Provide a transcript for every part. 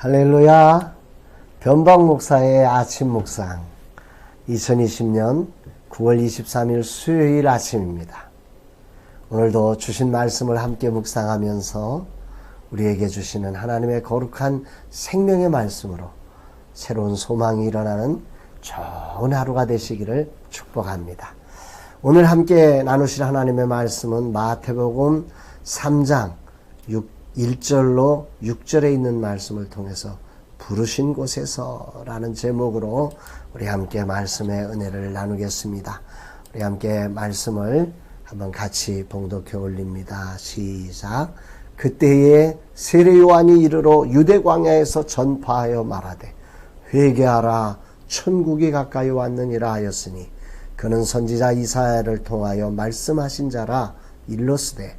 할렐루야. 변방 목사의 아침 묵상. 2020년 9월 23일 수요일 아침입니다. 오늘도 주신 말씀을 함께 묵상하면서 우리에게 주시는 하나님의 거룩한 생명의 말씀으로 새로운 소망이 일어나는 좋은 하루가 되시기를 축복합니다. 오늘 함께 나누실 하나님의 말씀은 마태복음 3장 6 1절로 6절에 있는 말씀을 통해서 부르신 곳에서 라는 제목으로 우리 함께 말씀의 은혜를 나누겠습니다. 우리 함께 말씀을 한번 같이 봉독해 올립니다. 시작. 그때에 세례 요한이 이르러 유대 광야에서 전파하여 말하되 회개하라 천국이 가까이 왔느니라 하였으니 그는 선지자 이사야를 통하여 말씀하신 자라 일러스되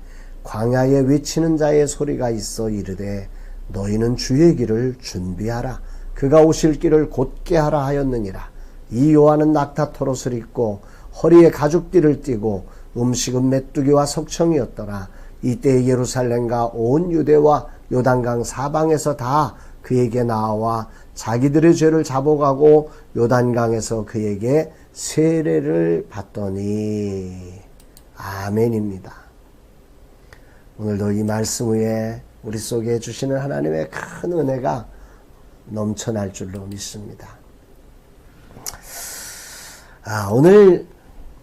광야에 외치는 자의 소리가 있어 이르되 너희는 주의 길을 준비하라. 그가 오실 길을 곧게 하라 하였느니라. 이 요한은 낙타 토롯을 입고 허리에 가죽띠를 띠고 음식은 메뚜기와 석청이었더라. 이때 예루살렘과 온 유대와 요단강 사방에서 다 그에게 나와 자기들의 죄를 잡아가고 요단강에서 그에게 세례를 받더니. 아멘입니다. 오늘도 이 말씀 위에 우리 속에 주시는 하나님의 큰 은혜가 넘쳐날 줄로 믿습니다. 아, 오늘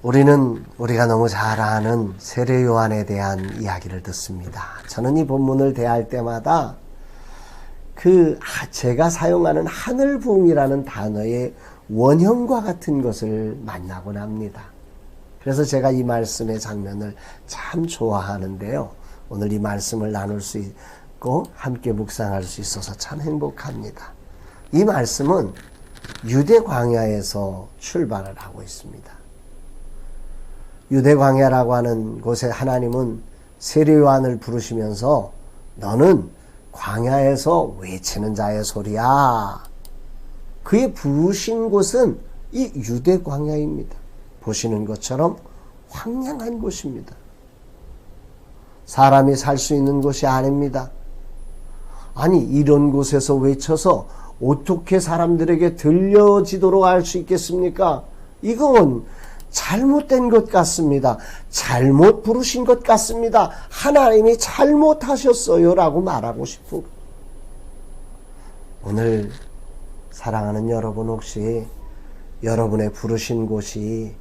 우리는 우리가 너무 잘 아는 세례 요한에 대한 이야기를 듣습니다. 저는 이 본문을 대할 때마다 그 제가 사용하는 하늘 부흥이라는 단어의 원형과 같은 것을 만나곤 합니다. 그래서 제가 이 말씀의 장면을 참 좋아하는데요. 오늘 이 말씀을 나눌 수 있고 함께 묵상할 수 있어서 참 행복합니다. 이 말씀은 유대 광야에서 출발을 하고 있습니다. 유대 광야라고 하는 곳에 하나님은 세례 요한을 부르시면서 너는 광야에서 외치는 자의 소리야. 그의 부르신 곳은 이 유대 광야입니다. 보시는 것처럼 황량한 곳입니다. 사람이 살 수 있는 곳이 아닙니다. 아니, 이런 곳에서 외쳐서 어떻게 사람들에게 들려지도록 할 수 있겠습니까? 이건 잘못된 것 같습니다. 잘못 부르신 것 같습니다. 하나님이 잘못하셨어요. 라고 말하고 싶은 오늘 사랑하는 여러분 혹시 여러분의 부르신 곳이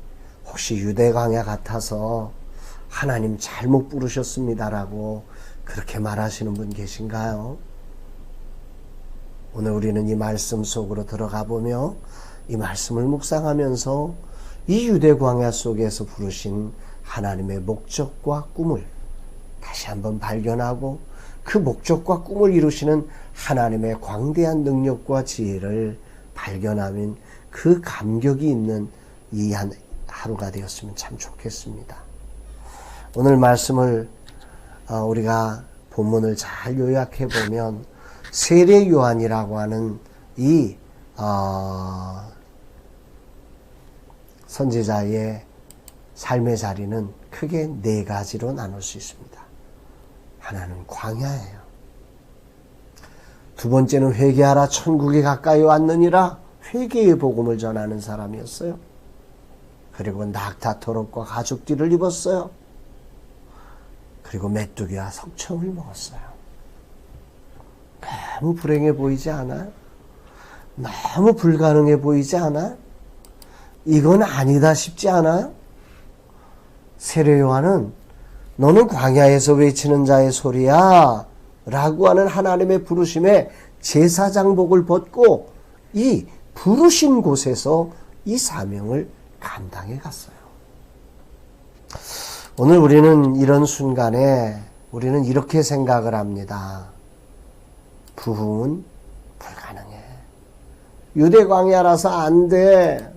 혹시 유대광야 같아서 하나님 잘못 부르셨습니다라고 그렇게 말하시는 분 계신가요? 오늘 우리는 이 말씀 속으로 들어가 보며 이 말씀을 묵상하면서 이 유대 광야 속에서 부르신 하나님의 목적과 꿈을 다시 한번 발견하고 그 목적과 꿈을 이루시는 하나님의 광대한 능력과 지혜를 발견하면 그 감격이 있는 이 하루가 되었으면 참 좋겠습니다. 오늘 말씀을 어, 우리가 본문을 잘 요약해 보면 세례 요한이라고 하는 이 어, 선지자의 삶의 자리는 크게 네 가지로 나눌 수 있습니다. 하나는 광야예요. 두 번째는 회개하라 천국이 가까이 왔느니라 회개의 복음을 전하는 사람이었어요. 그리고 낙타 토록과 가죽띠를 입었어요. 그리고 메뚜기와 석청을 먹었어요. 너무 불행해 보이지 않아? 너무 불가능해 보이지 않아? 이건 아니다 싶지 않아? 세례 요한은 너는 광야에서 외치는 자의 소리야 라고 하는 하나님의 부르심에 제사장복을 벗고 이 부르신 곳에서 이 사명을 감당해 갔어요. 오늘 우리는 이런 순간에 우리는 이렇게 생각을 합니다. 부흥은 불가능해. 유대 광야라서 안 돼.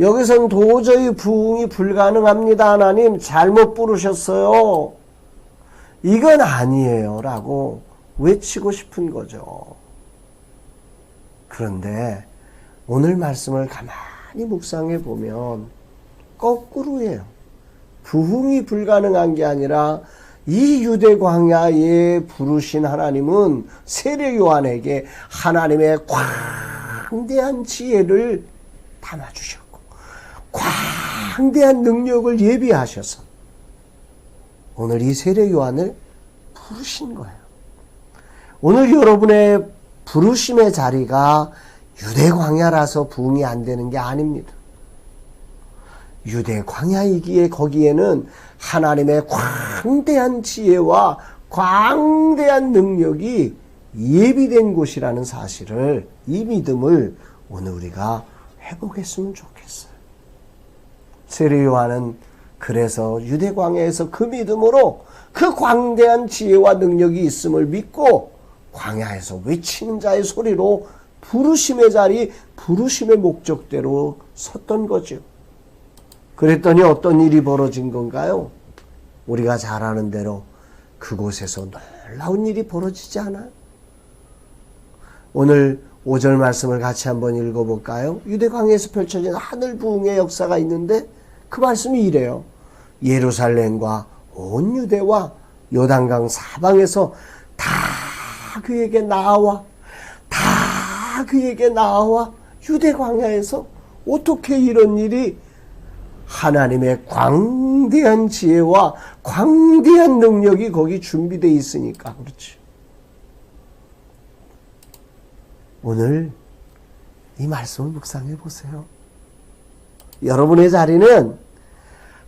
여기선 도저히 부흥이 불가능합니다. 하나님 잘못 부르셨어요. 이건 아니에요. 라고 외치고 싶은 거죠. 그런데 오늘 말씀을 가만히 묵상해 보면 거꾸로예요. 부흥이 불가능한 게 아니라 이 유대 광야에 부르신 하나님은 세례 요한에게 하나님의 광대한 지혜를 담아 주셨고 광대한 능력을 예비하셔서 오늘 이 세례 요한을 부르신 거예요. 오늘 여러분의 부르심의 자리가 유대 광야라서 부흥이 안 되는 게 아닙니다. 유대 광야이기에 거기에는 하나님의 광대한 지혜와 광대한 능력이 예비된 곳이라는 사실을 이 믿음을 오늘 우리가 회복했으면 좋겠어요. 세례 요한은 그래서 유대 광야에서 그 믿음으로 그 광대한 지혜와 능력이 있음을 믿고 광야에서 외치는 자의 소리로 부르심의 자리, 부르심의 목적대로 섰던 거죠. 그랬더니 어떤 일이 벌어진 건가요? 우리가 잘 아는 대로 그곳에서 놀라운 일이 벌어지지 않아요? 오늘 5절 말씀을 같이 한번 읽어볼까요? 유대광에서 펼쳐진 하늘 부흥의 역사가 있는데 그 말씀이 이래요. 예루살렘과 온 유대와 요단강 사방에서 다 그에게 나와 다 그에게 나와 유대 광야에서 어떻게 이런 일이 하나님의 광대한 지혜와 광대한 능력이 거기 준비되어 있으니까 그렇지. 오늘 이 말씀을 묵상해 보세요. 여러분의 자리는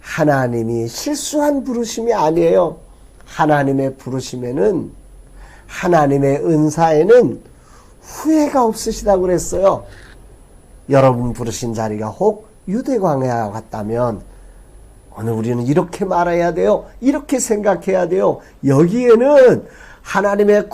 하나님이 실수한 부르심이 아니에요. 하나님의 부르심에는 하나님의 은사에는 후회가 없으시다고 그랬어요. 여러분 부르신 자리가 혹 유대광야와 같다면 오늘 우리는 이렇게 말해야 돼요. 이렇게 생각해야 돼요. 여기에는 하나님의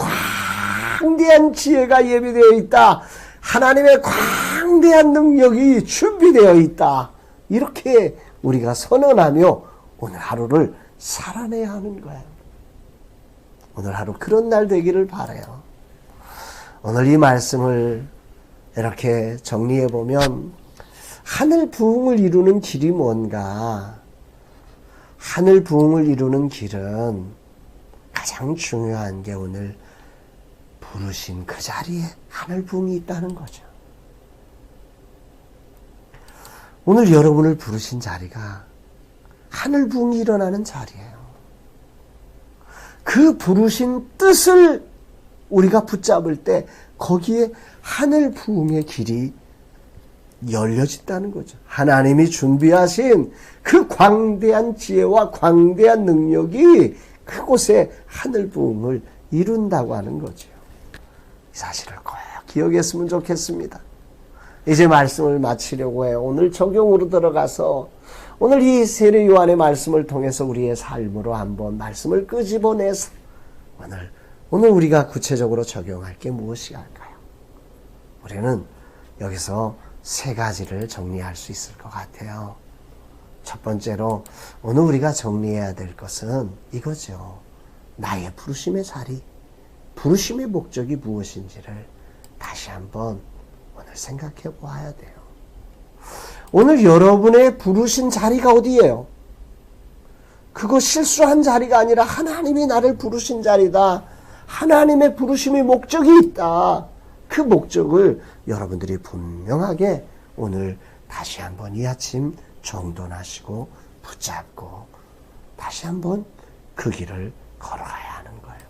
광대한 지혜가 예비되어 있다. 하나님의 광대한 능력이 준비되어 있다. 이렇게 우리가 선언하며 오늘 하루를 살아내야 하는 거예요. 오늘 하루 그런 날 되기를 바래요. 오늘 이 말씀을 이렇게 정리해 보면 하늘 부흥을 이루는 길이 뭔가? 하늘 부흥을 이루는 길은 가장 중요한 게 오늘 부르신 그 자리에 하늘 부흥이 있다는 거죠. 오늘 여러분을 부르신 자리가 하늘 부흥이 일어나는 자리예요. 그 부르신 뜻을 우리가 붙잡을 때 거기에 하늘 부흥의 길이 열려진다는 거죠. 하나님이 준비하신 그 광대한 지혜와 광대한 능력이 그곳에 하늘 부흥을 이룬다고 하는 거죠. 이 사실을 꼭 기억했으면 좋겠습니다. 이제 말씀을 마치려고 해요. 오늘 적용으로 들어가서 오늘 이 세례 요한의 말씀을 통해서 우리의 삶으로 한번 말씀을 끄집어내서 오늘 오늘 우리가 구체적으로 적용할 게 무엇이 할까요? 우리는 여기서 세 가지를 정리할 수 있을 것 같아요. 첫 번째로 오늘 우리가 정리해야 될 것은 이거죠. 나의 부르심의 자리, 부르심의 목적이 무엇인지를 다시 한번 오늘 생각해 보아야 돼요. 오늘 여러분의 부르신 자리가 어디예요? 그거 실수한 자리가 아니라 하나님이 나를 부르신 자리다. 하나님의 부르심의 목적이 있다. 그 목적을 여러분들이 분명하게 오늘 다시 한번 이 아침 정돈하시고 붙잡고 다시 한번 그 길을 걸어가야 하는 거예요.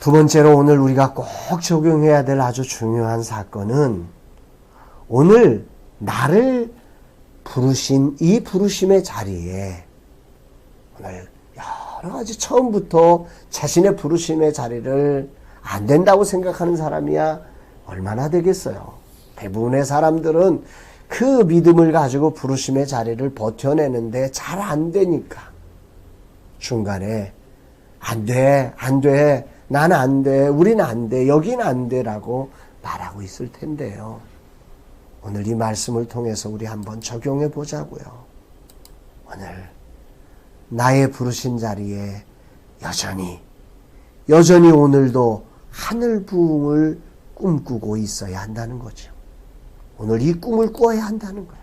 두 번째로 오늘 우리가 꼭 적용해야 될 아주 중요한 사건은 오늘 나를 부르신 이 부르심의 자리에 오늘 여러 가지 처음부터 자신의 부르심의 자리를 안 된다고 생각하는 사람이야 얼마나 되겠어요. 대부분의 사람들은 그 믿음을 가지고 부르심의 자리를 버텨내는데 잘 안 되니까 중간에 안 돼, 안 돼, 난 안 돼, 우린 안 돼, 여긴 안 돼라고 말하고 있을 텐데요. 오늘 이 말씀을 통해서 우리 한번 적용해 보자고요. 오늘 나의 부르신 자리에 여전히 여전히 오늘도 하늘 부흥을 꿈꾸고 있어야 한다는 거죠. 오늘 이 꿈을 꾸어야 한다는 거예요.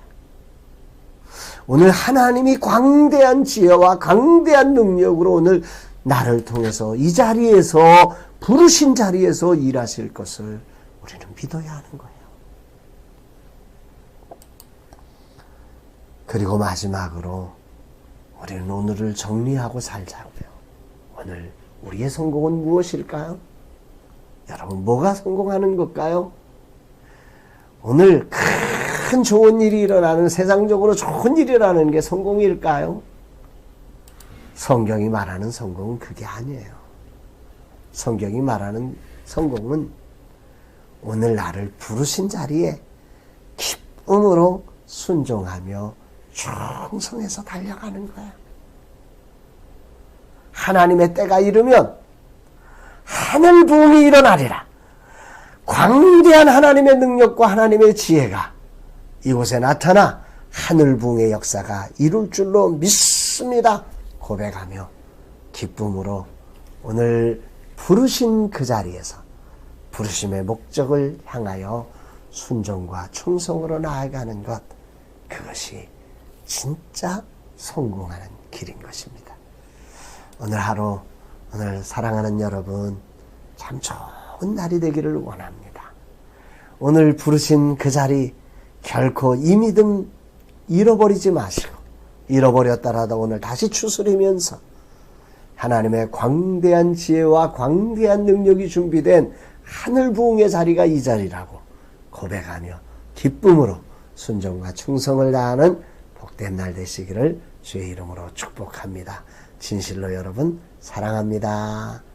오늘 하나님이 광대한 지혜와 광대한 능력으로 오늘 나를 통해서 이 자리에서 부르신 자리에서 일하실 것을 우리는 믿어야 하는 거예요. 그리고 마지막으로 우리는 오늘을 정리하고 살자고요. 오늘 우리의 성공은 무엇일까요? 여러분, 뭐가 성공하는 걸까요? 오늘 큰 좋은 일이 일어나는, 세상적으로 좋은 일이 일어나는 게 성공일까요? 성경이 말하는 성공은 그게 아니에요. 성경이 말하는 성공은 오늘 나를 부르신 자리에 기쁨으로 순종하며 충성해서 달려가는 거야. 하나님의 때가 이르면 하늘 부흥이 일어나리라. 광대한 하나님의 능력과 하나님의 지혜가 이곳에 나타나 하늘 부흥의 역사가 이룰 줄로 믿습니다. 고백하며 기쁨으로 오늘 부르신 그 자리에서 부르심의 목적을 향하여 순종과 충성으로 나아가는 것 그것이 진짜 성공하는 길인 것입니다. 오늘 하루 오늘 사랑하는 여러분 참 좋은 날이 되기를 원합니다. 오늘 부르신 그 자리 결코 이 믿음 잃어버리지 마시고 잃어버렸다라도 오늘 다시 추스리면서 하나님의 광대한 지혜와 광대한 능력이 준비된 하늘 부흥의 자리가 이 자리라고 고백하며 기쁨으로 순종과 충성을 다하는 복된 날 되시기를 주의 이름으로 축복합니다. 진실로 여러분 사랑합니다.